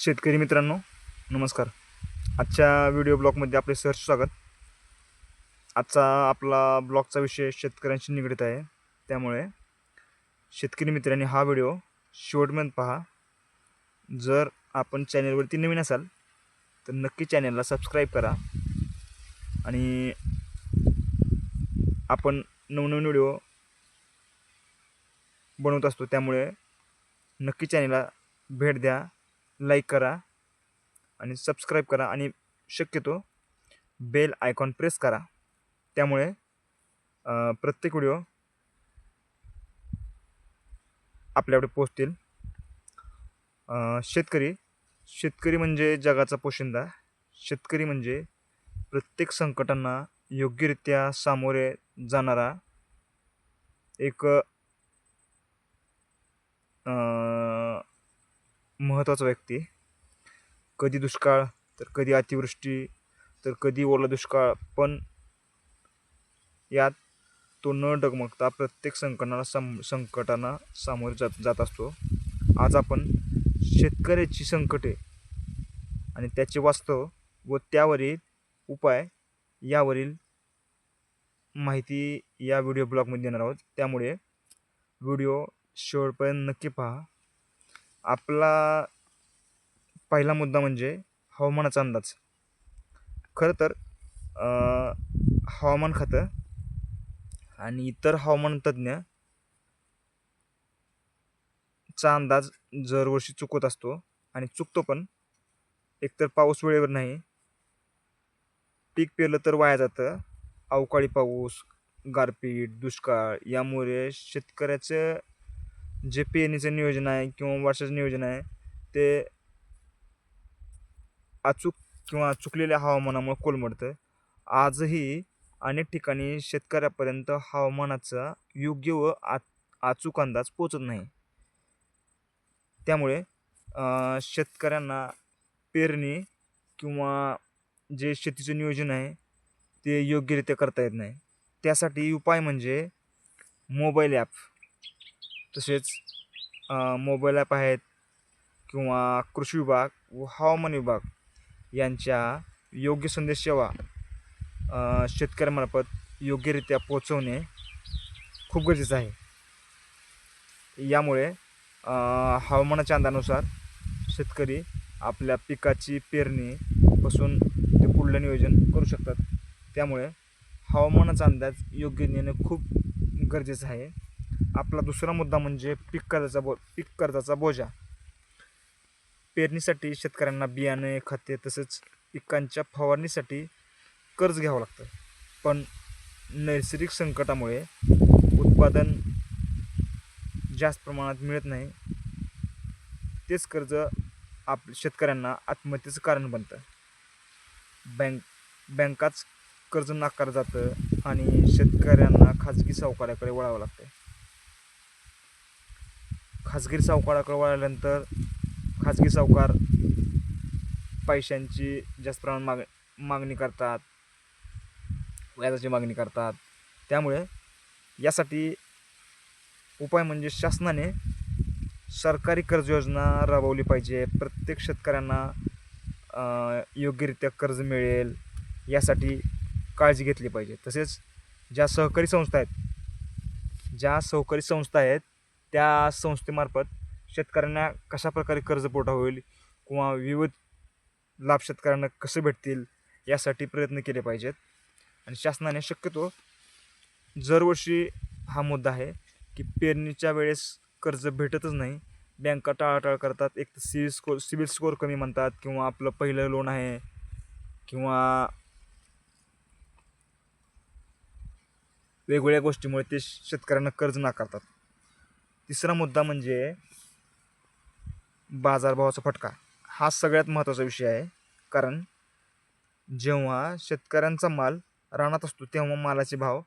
शेतकरी मित्रांनो नमस्कार. आजच्या व्हिडिओ ब्लॉगमध्ये आपले सहर्ष स्वागत. आजचा आपला ब्लॉगचा विषय शेतकऱ्यांशी निगडीत आहे. त्यामुळे शेतकरी मित्रांनी हा व्हिडिओ शेवटपर्यंत पहा. जर आपण चॅनलवरती नवीन असाल तर नक्की चॅनलला सबस्क्राईब करा. आणि आपण नवनवीन व्हिडिओ बनवत असतो त्यामुळे नक्की चॅनलला भेट द्या. लाईक करा आणि सबस्क्राईब करा आणि शक्यतो बेल आयकॉन प्रेस करा. त्यामुळे प्रत्येक व्हिडिओ आपल्याकडे पोचतील. शेतकरी शेतकरी म्हणजे जगाचा पोशिंदा. शेतकरी म्हणजे प्रत्येक संकटांना योग्यरित्या सामोरे जाणारा एक महत्त्वाचा व्यक्ती कधी दुष्काळ तर कधी अतिवृष्टी तर कधी ओला दुष्काळ. पण यात तो न डगमगता प्रत्येक संकटाला सं संकटांना सामोरे जात जात असतो. आज आपण शेतकऱ्याची संकटे आणि त्याचे वास्तव व त्यावरील उपाय यावरील माहिती या व्हिडिओ ब्लॉगमध्ये देणार आहोत. त्यामुळे व्हिडिओ शेवटपर्यंत नक्की पहा. आपला पहिला मुद्दा म्हणजे हवामानाचा अंदाज. खरं तर हवामान खातं आणि इतर हवामान तज्ज्ञ चा अंदाज दरवर्षी चुकत असतो आणि चुकतो पण. एकतर पाऊस वेळेवर नाही. पीक पेरलं तर वाया जातं. अवकाळी पाऊस गारपीट दुष्काळ यामुळे शेतकऱ्याचं जे पेरणीचं नियोजन आहे किंवा वर्षाचं नियोजन आहे ते अचूक किंवा चुकलेल्या हवामानामुळे कोलमडतं आजही अनेक ठिकाणी शेतकऱ्यापर्यंत हवामानाचा योग्य व आ अचूक अंदाज पोचत नाही. त्यामुळे शेतकऱ्यांना पेरणी किंवा जे शेतीचं नियोजन आहे ते योग्यरित्या करता येत नाही. त्यासाठी उपाय म्हणजे मोबाईल ॲप. तसेच मोबाईल ॲप आहेत किंवा कृषी विभाग व हवामान विभाग यांच्या योग्य संदेश सेवा शेतकऱ्यामार्फत योग्यरित्या पोचवणे खूप गरजेचं आहे. यामुळे हवामानाच्या अंदानुसार शेतकरी आपल्या पिकाची पेरणी पासून ते पुढलं नियोजन करू शकतात. त्यामुळे हवामानाचा अंदाज योग्य नेणं खूप गरजेचं आहे. आपला दुसरा मुद्दा म्हणजे पीक कर्जाचा बो पीक कर्जाचा बोजा. पेरणीसाठी शेतकऱ्यांना बियाणे खते तसेच पिकांच्या फवारणीसाठी कर्ज घ्यावं लागतं. पण नैसर्गिक संकटामुळे उत्पादन जास्त प्रमाणात मिळत नाही. तेच कर्ज आप शेतकऱ्यांना आत्महत्येचं कारण बनतं. बँक बँकाच कर्ज नाकारलं जातं आणि शेतकऱ्यांना खाजगी सावकाराकडे वळावं लागतं. खाजगी सावकाराकडे वळल्यानंतर खाजगी सावकार पैशांची जास्त प्रमाणात माग मागणी करतात. व्याजाची मागणी करतात. त्यामुळे यासाठी उपाय म्हणजे शासनाने सरकारी कर्ज योजना राबवली पाहिजे. प्रत्येक शेतकऱ्यांना योग्यरित्या कर्ज मिळेल यासाठी काळजी घेतली पाहिजे. तसेच ज्या सहकारी संस्था आहेत ज्या सहकारी संस्था आहेत त्या संस्थेमार्फत शेतकऱ्यांना कशाप्रकारे प्रकारे कर्जपुरवठा होईल किंवा विविध लाभ शेतकऱ्यांना कसे भेटतील यासाठी प्रयत्न केले पाहिजेत. आणि शासनाने शक्यतो दरवर्षी हा मुद्दा आहे की पेरणीच्या वेळेस कर्ज भेटतच नाही. बँका टाळाटाळ करतात. एक तर सिबिल स्कोर सिबिल स्कोअर कमी म्हणतात किंवा आपलं पहिलं लोन आहे किंवा वेगवेगळ्या गोष्टीमुळे ते शेतकऱ्यांना कर्ज नाकारतात. तिसरा मुद्दा म्हणजे बाजारभावाचा फटका. हा सगळ्यात महत्त्वाचा विषय आहे. कारण जेव्हा शेतकऱ्यांचा माल रानात असतो तेव्हा मालाचे भाव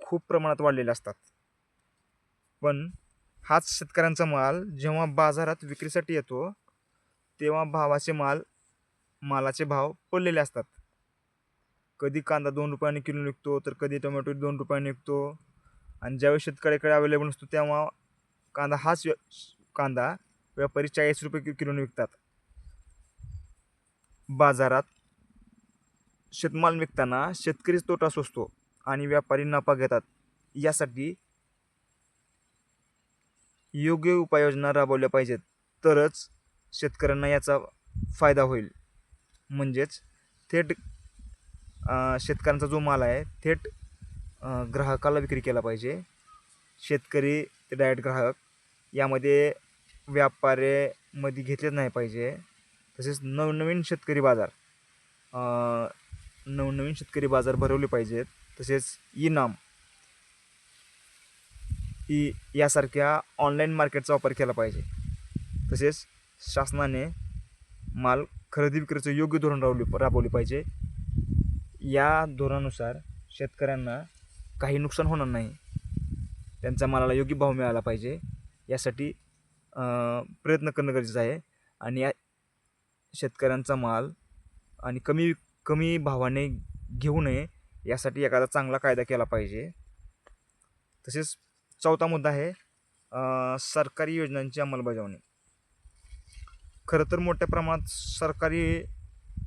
खूप प्रमाणात वाढलेले असतात. पण हाच शेतकऱ्यांचा माल जेव्हा बाजारात विक्रीसाठी येतो तेव्हा भावाचे माल मालाचे भाव पडलेले असतात. कधी कांदा दोन रुपयाने किलो निघतो तर कधी टोमॅटो दोन रुपयाने निघतो. आणि ज्यावेळी शेतकऱ्याकडे अवेलेबल नसतो तेव्हा कांदा हाच कांदा व्यापारी चाळीस रुपये किलोने विकतात. बाजारात शेतमाल विकताना शेतकरीच तोटा सोसतो आणि व्यापारी नफा घेतात. यासाठी योग्य उपाययोजना राबवल्या पाहिजेत. तरच शेतकऱ्यांना याचा फायदा होईल. म्हणजेच थेट शेतकऱ्यांचा जो माल आहे थेट ग्राहकाला विक्री केला पाहिजे. शेतकरी ते डायरेक्ट ग्राहक यामध्ये व्यापाऱ्यामध्ये घेतलेच नाही पाहिजे. तसेच नवनवीन शेतकरी बाजार नवनवीन शेतकरी बाजार भरवले पाहिजेत. तसेच इनाम ई यासारख्या ऑनलाईन मार्केटचा वापर केला पाहिजे. तसेच शासनाने माल खरेदी विक्रीचं योग्य धोरण राबवले राबवले पाहिजे. या धोरणानुसार शेतकऱ्यांना काही नुकसान होणार नाही. त्यांचा मालाला योग्य भाव मिळाला पाहिजे. यासाठी प्रयत्न करणं गरजेचं आहे. आणि या शेतकऱ्यांचा माल आणि कमी कमी भावाने घेऊ नये यासाठी एखादा चांगला कायदा केला पाहिजे. तसेच चौथा मुद्दा आहे सरकारी योजनांची अंमलबजावणी. खरं तर मोठ्या प्रमाणात सरकारी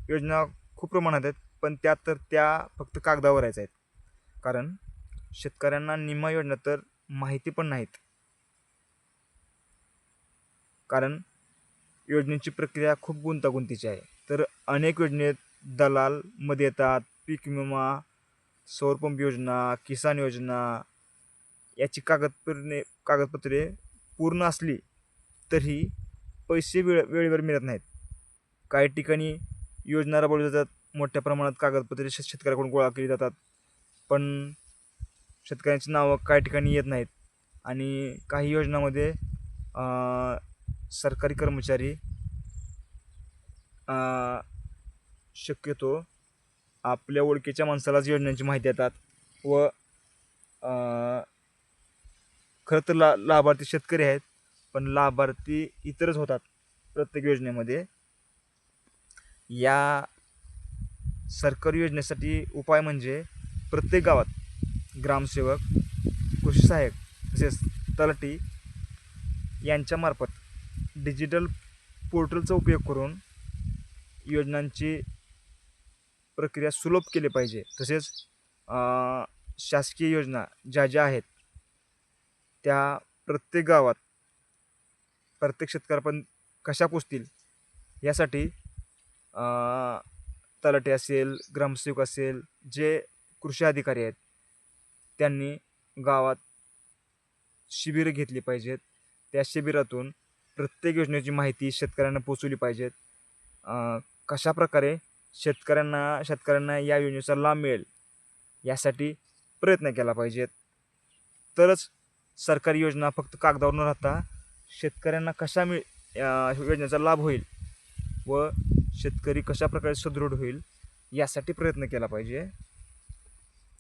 योजना खूप प्रमाणात आहेत पण त्या तर त्या फक्त कागदावर आहेत. कारण शेतकऱ्यांना निम्मा योजना तर माहिती पण नाहीत. कारण योजनेची प्रक्रिया खूप गुंतागुंतीची आहे. तर अनेक योजनेत दलाल मध्ये येतात. पीक विमा सौरपंप योजना किसान योजना याची कागदपत्रे कागदपत्रे पूर्ण असली तरी पैसे वेळ वेळेवर मिळत नाहीत. काही ठिकाणी योजना राबवल्या जातात. मोठ्या प्रमाणात कागदपत्रे शेत शेतकऱ्याकडून गोळा केली जातात. पण शेतकऱ्यांची नावं काही ठिकाणी येत नाहीत. आणि काही योजनामध्ये सरकारी कर्मचारी शक्यतो आपल्या ओळखीच्या माणसालाच योजनांची माहिती देतात व खरं तर ला लाभार्थी शेतकरी आहेत पण लाभार्थी इतरच होतात प्रत्येक योजनेमध्ये. या सरकारी योजनेसाठी उपाय म्हणजे प्रत्येक गावात ग्रामसेवक कृषी सहाय्यक तसेच तलाठी यांच्यामार्फत डिजिटल पोर्टलचा उपयोग करून योजनांची प्रक्रिया सुलभ केली पाहिजे. तसेच शासकीय योजना ज्या ज्या आहेत त्या प्रत्येक गावात प्रत्येक शेतकऱ्यापर्यंत कशा पोचतील यासाठी अं, तलाठी असेल ग्रामसेवक असेल जे कृषी अधिकारी आहेत त्यांनी गावात शिबिरं घेतली पाहिजेत. त्या शिबिरातून प्रत्येक योजनेची माहिती शेतकऱ्यांना पोचवली पाहिजेत. कशाप्रकारे कशा प्रकारे शेतकऱ्यांना शेतकऱ्यांना या योजनेचा लाभ मिळेल यासाठी प्रयत्न केला पाहिजेत. तरच सरकारी योजना फक्त कागदावर न राहता शेतकऱ्यांना कशा मिळ योजनेचा लाभ होईल व शेतकरी कशा प्रकारे सुदृढ होईल यासाठी प्रयत्न केला पाहिजे.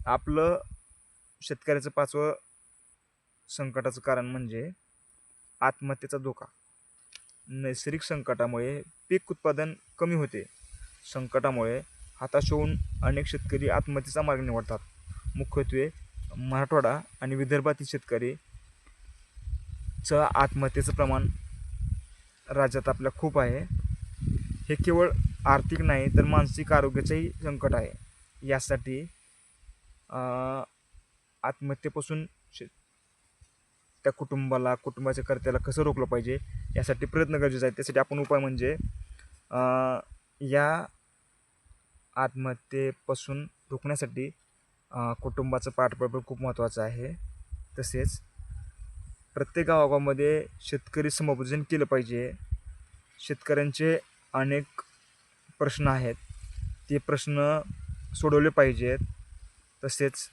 आपलं शेतकऱ्याचं पाचवं संकटाचं कारण म्हणजे आत्महत्येचा धोका. नैसर्गिक संकटामुळे पीक उत्पादन कमी होते. संकटामुळे हाताश होऊन अनेक शेतकरी आत्महत्येचा मार्ग निवडतात. मुख्यत्वे मराठवाडा आणि विदर्भातील शेतकरीचं आत्महत्येचं प्रमाण राज्यात आपल्या खूप आहे. हे केवळ आर्थिक नाही तर मानसिक आरोग्याचंही संकट आहे. यासाठी आत्महत्येपासून त्या कुटुंबाला कुटुंबाच्या कर्त्याला कसं रोखलं पाहिजे यासाठी प्रयत्न गरजेचा आहे त्यासाठी आपण उपाय म्हणजे या आत्महत्येपासून रोखण्यासाठी कुटुंबाचं पाठबळ खूप महत्त्वाचं आहे. तसेच प्रत्येक गावागावामध्ये शेतकरी समुपदेशन केलं पाहिजे. शेतकऱ्यांचे अनेक प्रश्न आहेत. ते प्रश्न सोडवले पाहिजेत. तसेच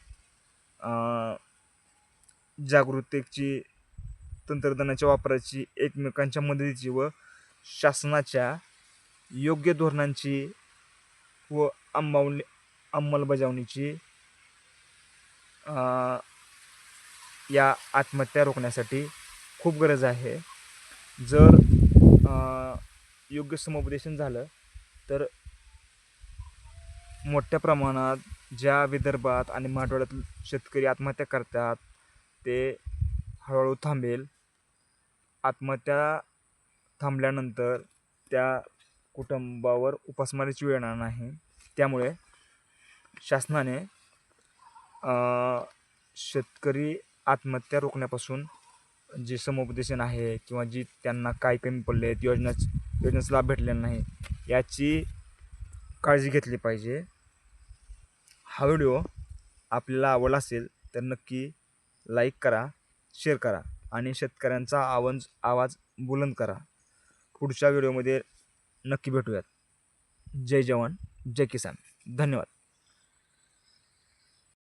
जागृतेची तंत्रज्ञानाच्या वापराची एकमेकांच्या मदतीची व शासनाच्या योग्य धोरणांची व अंमल अंमलबजावणीची या आत्महत्या रोखण्यासाठी खूप गरज आहे. जर योग्य समुपदेशन झालं तर मोठ्या प्रमाणात ज्या विदर्भात आणि मराठवाड्यात शेतकरी आत्महत्या करतात ते हळूहळू थांबेल. आत्महत्या थांबल्यानंतर त्या कुटुंबावर उपासमारीची वेळ येणार नाही. त्यामुळे शासनाने शेतकरी आत्महत्या रोखण्यापासून जे समुपदेशन आहे किंवा जी त्यांना काय कमी पडले आहेत योजना योजनेचा लाभ भेटलेला नाही याची काळजी घेतली पाहिजे. हा व्हिडिओ आपल्याला आवडला असेल तर नक्की लाईक करा शेअर करा आणि शेतकऱ्यांचा आवाज आवाज बुलंद करा. पुढच्या व्हिडिओमध्ये नक्की भेटूयात. जय जवान जय किसान. धन्यवाद.